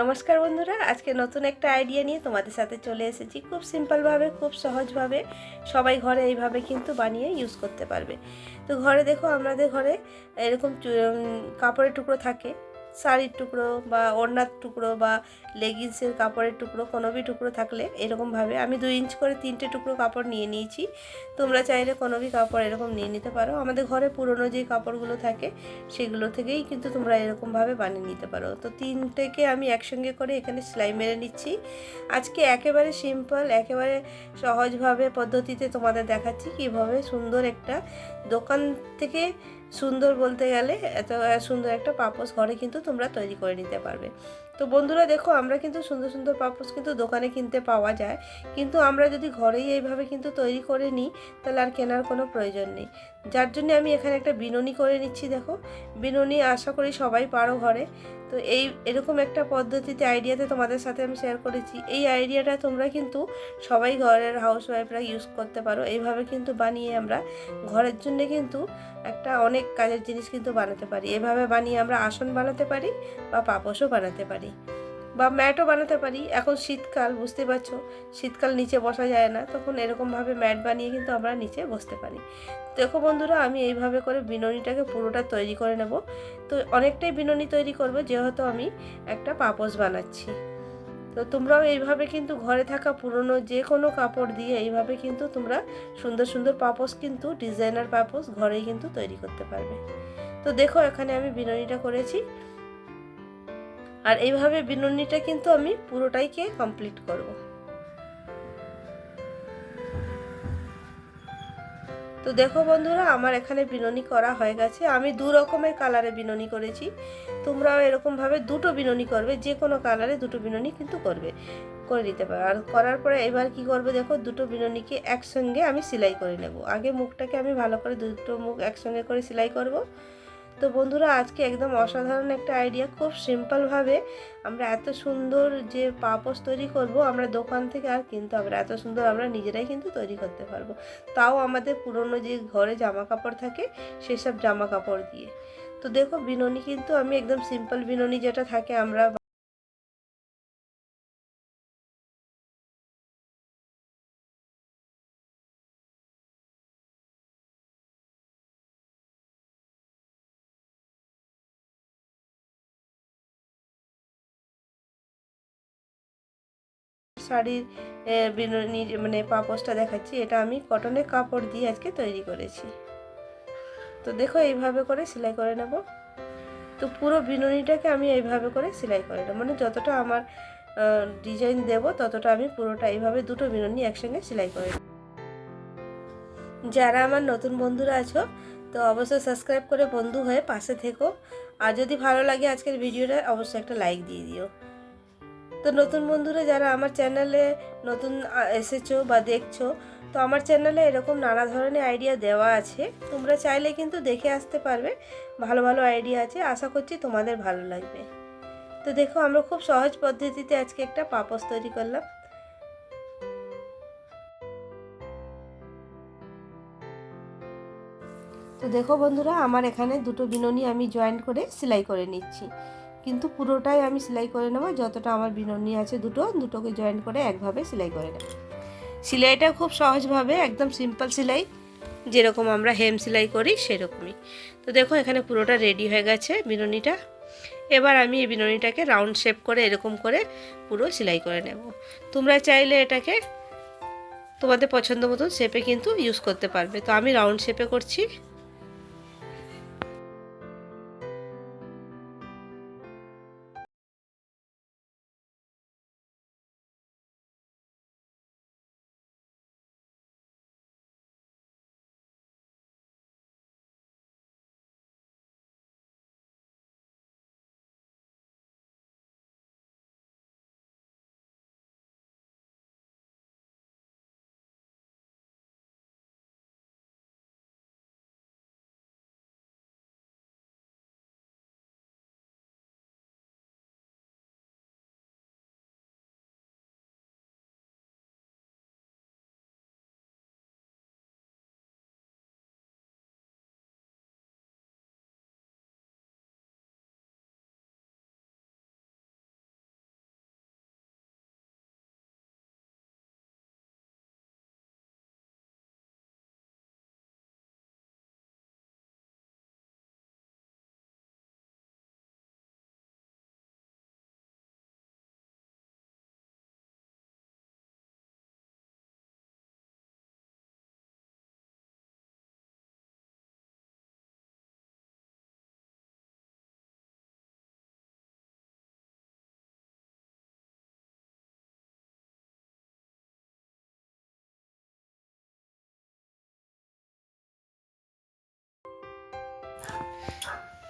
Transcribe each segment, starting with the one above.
নমস্কার বন্ধুরা, আজকে নতুন একটা আইডিয়া নিয়ে তোমাদের সাথে চলে এসেছি। খুব সিম্পলভাবে খুব সহজভাবে সবাই ঘরে এইভাবে কিন্তু বানিয়ে ইউজ করতে পারবে। তো ঘরে দেখো, আমাদের ঘরে এরকম কাপড়ের টুকরো থাকে। শাড়ির টুকরো বা ওড়নার টুকরো বা লেগিংসের কাপড়ের টুকরো কোনোবি টুকরো থাকলে এরকমভাবে আমি দুই ইঞ্চ করে তিনটে টুকরো কাপড় নিয়ে নিয়েছি। তোমরা চাইলে কোনোবি কাপড় এরকম নিয়ে নিতে পারো। আমাদের ঘরে পুরনো যে কাপড়গুলো থাকে, সেগুলো থেকেই কিন্তু তোমরা এরকমভাবে বানিয়ে নিতে পারো। তো তিনটেকে আমি একসঙ্গে করে এখানে সেলাই মেরে নিচ্ছি। আজকে একেবারে সিম্পল একেবারে সহজভাবে পদ্ধতিতে তোমাদের দেখাচ্ছি কীভাবে সুন্দর একটা দোকান থেকে সুন্দর বলতে গেলে এত সুন্দর একটা পাপোস ঘরে কিন্তু তোমরা তৈরি করে নিতে পারবে। তো বন্ধুরা দেখো, আমরা কিন্তু সুন্দর সুন্দর পাপোস কিন্তু দোকানে কিনতে পাওয়া যায়। কিন্তু আমরা যদি ঘরেই এইভাবে কিন্তু তৈরি করে নিই, তাহলে আর কেনার কোনো প্রয়োজন নেই। যার জন্য আমি এখানে একটা বিননি করে নিচ্ছি, দেখো। বিননি আশা করি সবাই পারো ঘরে। তো এই এরকম একটা পদ্ধতিতে আইডিয়াতে তোমাদের সাথে আমি শেয়ার করেছি। এই আইডিয়াটা তোমরা কিন্তু সবাই ঘরের হাউস ওয়াইফরা ইউজ করতে পারো। এইভাবে কিন্তু বানিয়ে আমরা ঘরের জন্য কিন্তু একটা অনেক কাজের জিনিস কিন্তু বানাতে পারি। এভাবে বানিয়ে আমরা আসন বানাতে পারি বা পাপোশও বানাতে পারি। বা ম্যাটও বানাতে পারি। এখন শীতকাল, বুঝতে পারছ? শীতকাল নিচে বসা যায় না। তখন এরকমভাবে ম্যাট বানিয়ে কিন্তু আমরা নিচে বসতে পারি। দেখো বন্ধুরা, আমি এইভাবে করে বিননিটাকে পুরোটা তৈরি করে নেব। তো অনেকটাই বিননি তৈরি করব, যেহেতু আমি একটা পাপোশ বানাচ্ছি। তো তোমরাও এইভাবে কিন্তু ঘরে থাকা পুরনো যে কোনো কাপড় দিয়ে এইভাবে কিন্তু তোমরা সুন্দর সুন্দর পাপোশ কিন্তু, ডিজাইনার পাপোশ ঘরেই কিন্তু তৈরি করতে পারবে। তো দেখো, এখানে আমি বিননিটা করেছি। আর এইভাবে বিনুনিটা কিন্তু আমি পুরোটাইকে কমপ্লিট করব। তো দেখো বন্ধুরা, আমার এখানে বিননি করা হয়ে গেছে। আমি দু রকমের কালারে বিননি করেছি। তোমরাও এরকমভাবে দুটো বিননি করবে, যে কোনো কালারে দুটো বিননি কিন্তু করবে, করে নিতে পারো। আর করার পরে এবার কি করবে দেখো, দুটো বিননিকে একসঙ্গে আমি সেলাই করে নেব। আগে মুখটাকে আমি ভালো করে দুটো মুখ একসঙ্গে করে সেলাই করব। তো বন্ধুরা, আজকে একদম অসাধারণ একটা আইডিয়া খুব সিম্পলভাবে আমরা এত সুন্দর যে পাপোস তৈরি করব, আমরা দোকান থেকে আর কিনতে হবে এত সুন্দর আমরা নিজেরাই কিন্তু তৈরি করতে পারব। তাও আমাদের পুরনো যে ঘরে জামা কাপড় থাকে, সেসব জামা কাপড় দিয়ে। তো দেখো, বিননি কিন্তু আমি একদম সিম্পল বিনোনি যেটা থাকে, আমরা শাড়ির এ, মানে পাপোসটা দেখাচ্ছি। এটা আমি কটনের কাপড় দিয়ে আজকে তৈরি করেছি। তো দেখো এইভাবে করে সেলাই করে নেব। তো পুরো বিনুনিটাকে আমি এইভাবে করে সেলাই করে নেব। মানে যতটা আমার ডিজাইন দেব ততটা আমি পুরোটা এইভাবে দুটো বিনুনি একসঙ্গে সেলাই করে নেব। যারা আমার নতুন বন্ধুরা আছো তো অবশ্যই সাবস্ক্রাইব করে বন্ধু হয়ে পাশে থেকো। আর যদি ভালো লাগে আজকের ভিডিওটা অবশ্যই একটা লাইক দিয়ে দিও। তো নতুন বন্ধুরা যারা আমার চ্যানেলে নতুন এসেছ বা দেখছ, তো আমার চ্যানেলে এরকম নানা ধরনের আইডিয়া দেওয়া আছে। তোমরা চাইলে কিন্তু দেখে আসতে পারবে। ভালো ভালো আইডিয়া আছে। আশা করছি তোমাদের ভালো লাগবে। তো দেখো, আমরা খুব সহজ পদ্ধতিতে আজকে একটা পাপোস তৈরি করলাম। তো দেখো বন্ধুরা, আমার এখানে দুটো বিননি আমি জয়েন্ট করে সেলাই করে নিচ্ছি। কিন্তু পুরোটাই আমি সেলাই করে নেব। যতটা আমার বিনুনি আছে দুটো, দুটোকে জয়েন করে একভাবে সেলাই করে নেব। সেলাইটা খুব সহজভাবে, একদম সিম্পল সেলাই, যেরকম আমরা হেম সেলাই করি সেরকমই। তো দেখো, এখানে পুরোটা রেডি হয়ে গেছে বিনুনিটা। এবার আমি এই বিননিটাকে রাউন্ড শেপ করে এরকম করে পুরো সেলাই করে নেব। তোমরা চাইলে এটাকে তোমাদের পছন্দ মতন শেপে কিন্তু ইউজ করতে পারবে। তো আমি রাউন্ড শেপে করছি।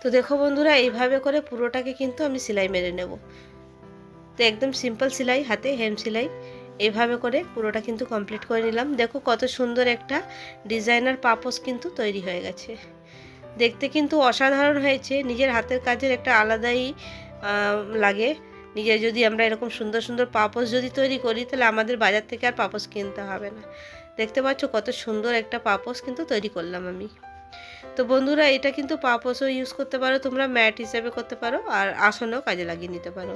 তো দেখো বন্ধুরা, এইভাবে করে পুরোটাকে কিন্তু আমি সেলাই মেরে নেব। তো একদম সিম্পল সেলাই, হাতে হেম সেলাই, এইভাবে করে পুরোটা কিন্তু কমপ্লিট করে নিলাম। দেখো কত সুন্দর একটা ডিজাইনার পাপোস কিন্তু তৈরি হয়ে গেছে। দেখতে কিন্তু অসাধারণ হয়েছে, নিজের হাতের কাজের একটা আলাদাই লাগে। নিজে যদি আমরা এরকম সুন্দর সুন্দর পাপোস যদি তৈরি করি, তাহলে আমাদের বাজার থেকে আর পাপোস কিনতে হবে না। দেখতে পাচ্ছ কত সুন্দর একটা পাপোস কিন্তু তৈরি করলাম আমি। তো বন্ধুরা, এটা কিন্তু পাপোসও ইউজ করতে পারো, তোমরা ম্যাট হিসাবে করতে পারো আর আসনও কাজে লাগিয়ে নিতে পারো।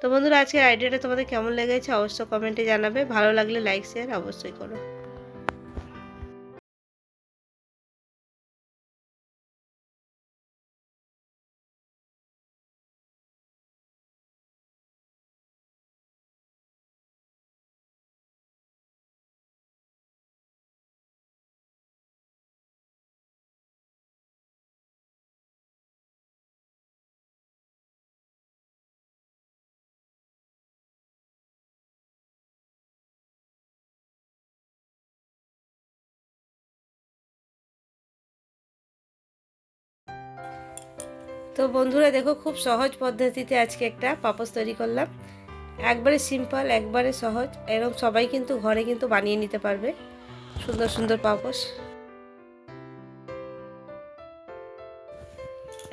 তো বন্ধুরা, আজকের আইডিয়াটা তোমাদের কেমন লেগেছে অবশ্যই কমেন্টে জানাবে, ভালো লাগলে লাইক শেয়ার অবশ্যই করো। তো বন্ধুরা দেখো, খুব সহজ পদ্ধতিতে আজকে একটা পাপোস তৈরি করলাম। একবারে সিম্পল একবারে সহজ। এরকম সবাই কিন্তু ঘরে কিন্তু বানিয়ে নিতে পারবে। সুন্দর সুন্দর পাপোস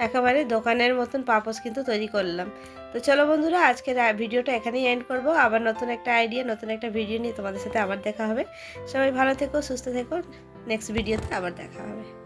একেবারে দোকানের মতন পাপোস কিন্তু তৈরি করলাম। তো চলো বন্ধুরা, আজকের ভিডিওটা এখানেই এন্ড করব। আবার নতুন একটা আইডিয়া নতুন একটা ভিডিও নিয়ে তোমাদের সাথে আবার দেখা হবে। সবাই ভালো থেকো, সুস্থ থেকো। নেক্সট ভিডিওতে আবার দেখা হবে।